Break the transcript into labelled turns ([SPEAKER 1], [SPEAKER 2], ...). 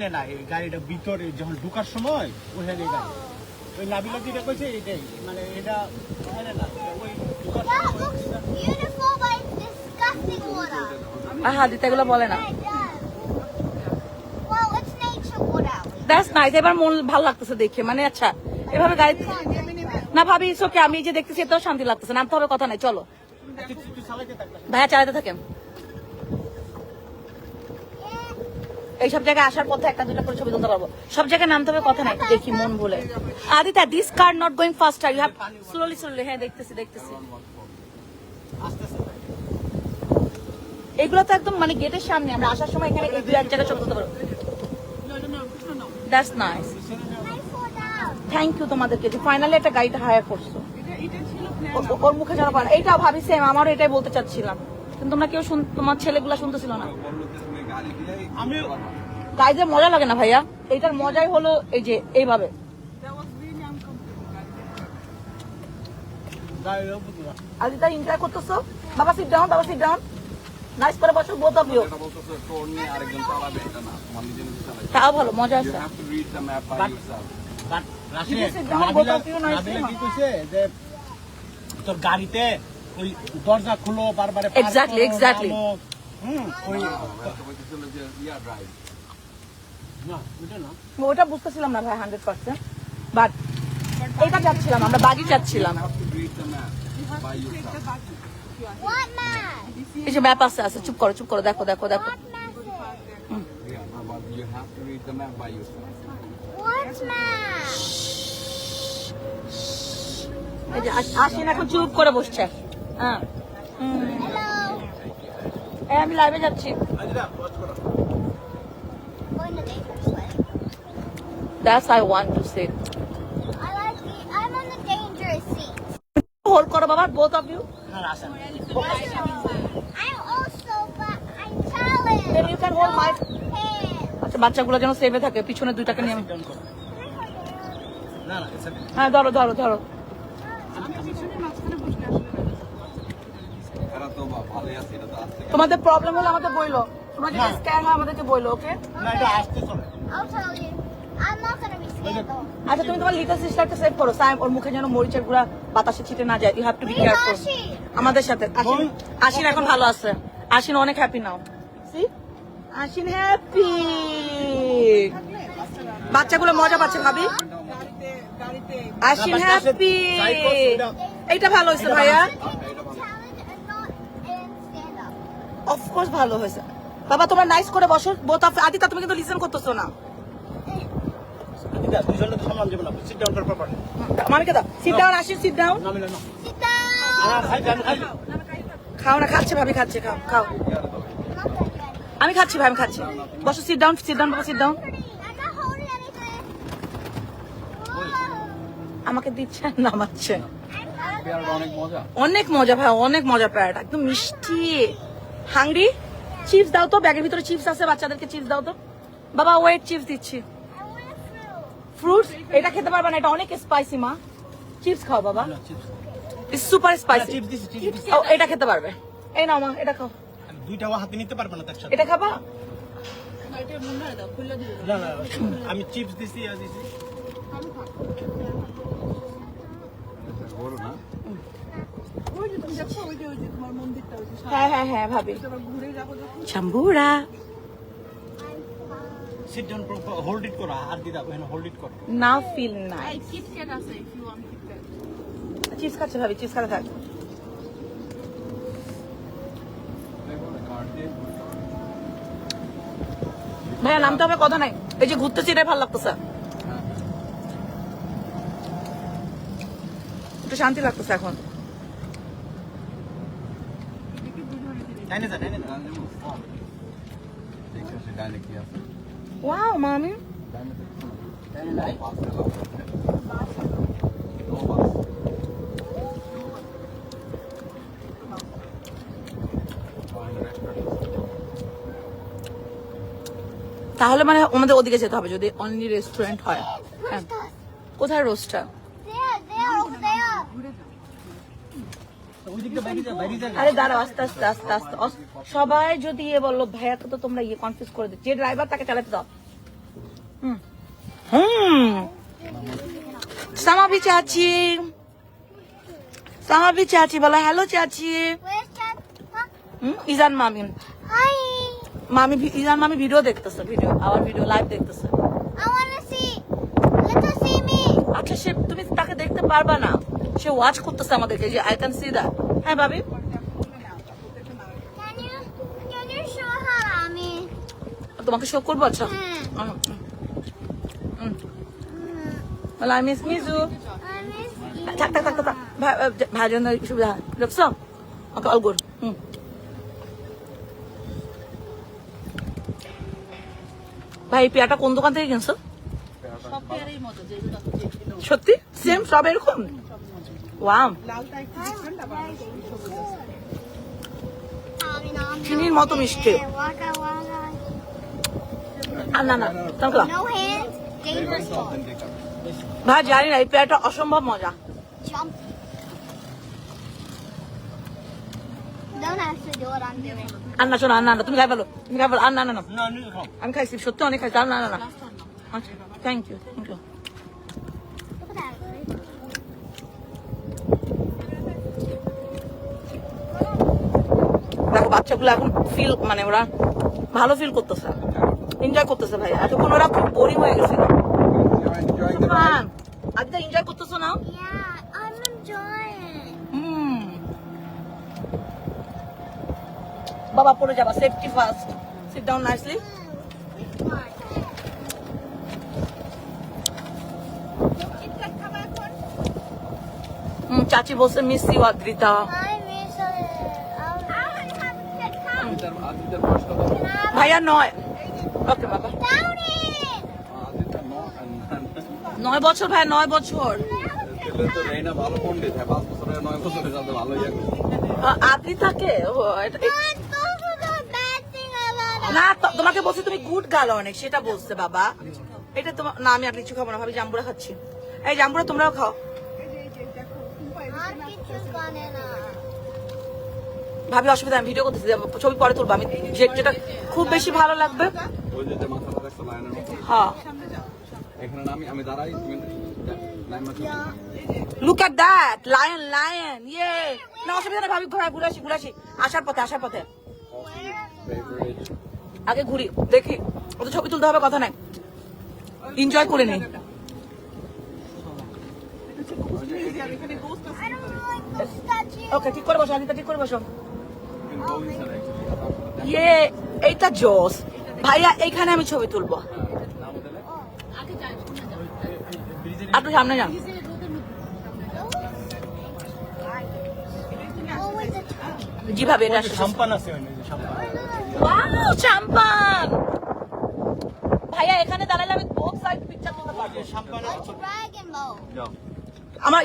[SPEAKER 1] ওখানে না এই গাড়িটা ভিতরে যখন ঢুকার সময় ওখানে গাড়ি। ওই নাবিলা যেটা কইছে এটাই মানে এটা ওখানে না ওই ঢুকার
[SPEAKER 2] বলে না. দ্যাটস নাইস এবার মন ভালো লাগতেছে দেখে মানে আচ্ছা এভাবে গাড়ি না ভাবি ওকে আমি যে দেখতেছি এটাও শান্তি লাগতেছে নামতে হবে কথা নাই চলো। ভাইয়া চালাতে থাকেন এইসব জায়গায় আসার পথে একটা দুটা করে ছবি তুলতে পারব। সব জায়গায় নামতে হবে, কথা নাই। দেখি মন বলে। Aditya this car not going faster you have slowly slowly হ্যাঁ দেখতেছি দেখতেছি। এগুলো তো একদম মানে গেটের সামনে। আমরা আসার সময় এখানে এক জায়গায় ছবি তুলতে পারব। That's nice. থ্যাংক ইউ তোমাদেরকে যে ফাইনালি একটা গাড়িটা হায়ার করছ। ওর মুখে যেন পারে এইটাও ভাবি সেম আমারও এটাই বলতে চাচ্ছিলাম। কিন্তু তোমরা কেউ তোমার ছেলেগুলা শুনতেছিল না।
[SPEAKER 1] আমি
[SPEAKER 2] গাইজের মজা লাগে না ভাইয়া? এইটার মজাই হলো এই যে এইভাবে। আজ তাই এনজয় করতেছো? বাবা সিট ডাউন বাবা সিট ডাউন নাইস করে বসো বোথ অফ ইউ তাও ভালো মজা আছে।
[SPEAKER 1] যে তোর গাড়িতে ওই দরজা খুলো বারবার
[SPEAKER 2] Exactly, exactly.
[SPEAKER 1] ওটা
[SPEAKER 2] বুঝতেছিলাম না ভাই হান্ড্রেড পার্সেন্ট বাট এটা যাচ্ছিলাম আমরা বাগি যাচ্ছিলাম যে ম্যাপ আছে আছে চুপ করো চুপ করো দেখো দেখো দেখো
[SPEAKER 3] What map? is it?
[SPEAKER 4] Yeah, no, but you have to read the map by yourself.
[SPEAKER 3] What map?
[SPEAKER 2] এই যে আস- আশিন এখন চুপ করে বসছে হ্যাঁ আমি লাইভে যাচ্ছি. That's I want to say
[SPEAKER 3] I like the. I'm on the dangerous seat.
[SPEAKER 2] Hold করো বাবা অফ ইউ
[SPEAKER 1] হ্যাঁ
[SPEAKER 3] I'm also, but I'm challenged.
[SPEAKER 2] Then you can hold my- আচ্ছা বাচ্চাগুলো যেন সেভে থাকে পিছনে দুইটাকে নিয়ে আমি-. হ্যাঁ ধরো ধরো ধরো তোমাদের প্রবলেম হলে আমাদের বইলো। তোমরা যদি স্ক্যান হয় আমাদেরকে বইলো ওকে. আচ্ছা তুমি তোমার লিটল সিস্টারকে সেভ করো। সাইম ওর মুখে যেন মরিচের গুঁড়া বাতাসে ছিটে না যায়। You have to be careful আমাদের সাথে। আশিন আশিন এখন ভালো আছে। আশিন অনেক happy now see Ashin happy বাচ্চাগুলো মজা পাচ্ছে ভাবি। আশিন হ্যাপি
[SPEAKER 1] এটা-
[SPEAKER 2] এইটা ভালো হয়েছে ভাইয়া। অফকোর্স ভালো হয়েছে। বাবা তোমরা নাইস করে বসো। বোথ অফ আদিতা তুমি কিন্তু লিসেন করতেছো না। খাও খাচ্ছে ভাবি খাচ্ছে খাও খাও. আমি খাচ্ছি ভাই আমি খাচ্ছি। বসো সিট ডাউন সিট ডাউন বাবা সিট ডাউন. আমাকে দিচ্ছে নামাচ্ছে।
[SPEAKER 4] অনেক মজা।
[SPEAKER 2] অনেক মজা ভাই অনেক মজা প্যারাটা। একদম মিষ্টি। হাংরি? চিপস দাও তো ব্যাগের ভিতরে চিপস আছে বাচ্চাদেরকে চিপস দাও তো। বাবা ওয়েট চিপস দিচ্ছি. ফ্রুটস এটা খেতে পারবে না এটা অনেক স্পাইসি মা। চিপস খাও বাবা। সুপার স্পাইসি
[SPEAKER 1] চিপস দিছি চিপস
[SPEAKER 2] ও এটা খেতে পারবে। এই নাও মা এটা খাও।
[SPEAKER 1] দুইটা হাতে নিতে পারবে না তার সাথে
[SPEAKER 2] এটা খাবা?
[SPEAKER 1] না না আমি চিপস দিছি আর দিছি।
[SPEAKER 4] গরু না।
[SPEAKER 2] হ্যাঁ হ্যাঁ হ্যাঁ ভাবি। ভাইয়া নামতে হবে কথা নাই। এই যে ঘুরতেছি এটাই ভালো লাগতেছে। একটু শান্তি লাগতেছে এখন।
[SPEAKER 1] ডাইনে যা ডাইনে যা
[SPEAKER 4] দেখে আসি ডাইনে কি আছে
[SPEAKER 2] ওয়াও মামি
[SPEAKER 4] ডাইনে দেখছ না? বাস এলো। ও বাস। Find a restaurant.
[SPEAKER 2] তাহলে মানে আমাদের ওদিকে যেতে হবে, যদি অনলি রেস্টুরেন্ট হয় হ্যাঁ কোথায় রোস্টটা আরে দাঁড়াও আস্তে আস্তে আস্তে আস্তে। সবাই যদি ইয়ে বলল ভাইয়াকে তো তোমরা ইয়ে কনফিউজ করে দিচ্ছ। যে ড্রাইভার তাকে চালাতে দাও। হুম। সামাবি চাচি। সামাবি চাচি বলো হ্যালো চাচি? হুম ইজান মামি
[SPEAKER 3] Hi.
[SPEAKER 2] মামি ভি- ইজান মামি ভিডিও দেখতেছে ভিডিও আমার ভিডিও লাইভ দেখতেছে. আচ্ছা সে তুমি তাকে দেখতে পারবা না। সে ওয়াচ করতেছে আমাদেরকে যে আই ক্যান সি দ্যাট হ্যাঁ ভাবি?
[SPEAKER 3] Can you? Can you show?
[SPEAKER 2] তোমাকে শো করব আচ্ছা বলে আই মিস মিজু. থাক থাক সুবিধা ওকে অল গুড হুম ভাই পেয়াটা কোন দোকান থেকে কিনছো? সত্যি? সেম সব এরকম?
[SPEAKER 3] Ami,
[SPEAKER 2] চিনির মতো মিষ্টি. আর না না. ভাই জানি না এই পেয়াটা অসম্ভব মজা
[SPEAKER 3] Jump. Don't actually do what I'm doing.
[SPEAKER 2] আর না শোনো আর না না তুমি খাই ফেলো তুমি খাই ফেলো আর না আমি খাইছি সত্যি অনেক খাইছি আর না না না থ্যাংক ইউ থ্যাংক ইউ দেখো বাচ্চাগুলো এখন ফিল মানে ওরা ভালো ফিল করতেছে। এনজয় করতেছে ভাই এতক্ষণ ওরা খুব বোরিং হয়ে গেছে। এনজয় করতেছো না? বাবা পড়ে যাবা। Safety first sit down nicely চাচি বলছে মিস ইউ আদ্রিতা। ভাইয়া নয়। ওকে বাবা। নয় বছর ভাই নয় বছর।
[SPEAKER 3] about it.
[SPEAKER 2] না তোমাকে বলছি তুমি গুড গার্ল অনেক সেটা বলছে বাবা। এটা তোমার না আমি আর কিছু খাব না ভাবি জাম্বুরা খাচ্ছি। এই জাম্বুরা তোমরাও খাও। ভাবি অসুবিধা আমি ভিডিও করতেছি ছবি পরে তুলবো। আমি যেটা খুব বেশি ভালো লাগবে। হ্যাঁ। Look at that lion lion ইয়ে না অসুবিধা নেই ভাবি ঘোরা ঘুরে আসি ঘুরে আসি। আসার পথে আসার পথে। আগে ঘুরি দেখি। ছবি তুলতে হবে কথা নাই। এনজয় করে. ওকে ঠিক করে বসো আদিতা ঠিক করে বসো। ইয়ে এইটা জোস। ভাইয়া এইখানে আমি ছবি তুলবো। একটু সামনে যান।
[SPEAKER 3] Oh, with the tongue.
[SPEAKER 2] জি ভাবি এটা
[SPEAKER 1] সাম্পান আছে
[SPEAKER 2] ওয়াও চাম্পান ভাইয়া এখানে দাঁড়ালে আমি বোথ সাইড পিকচার তুলতে পারব।
[SPEAKER 1] সাম্পান
[SPEAKER 2] আমার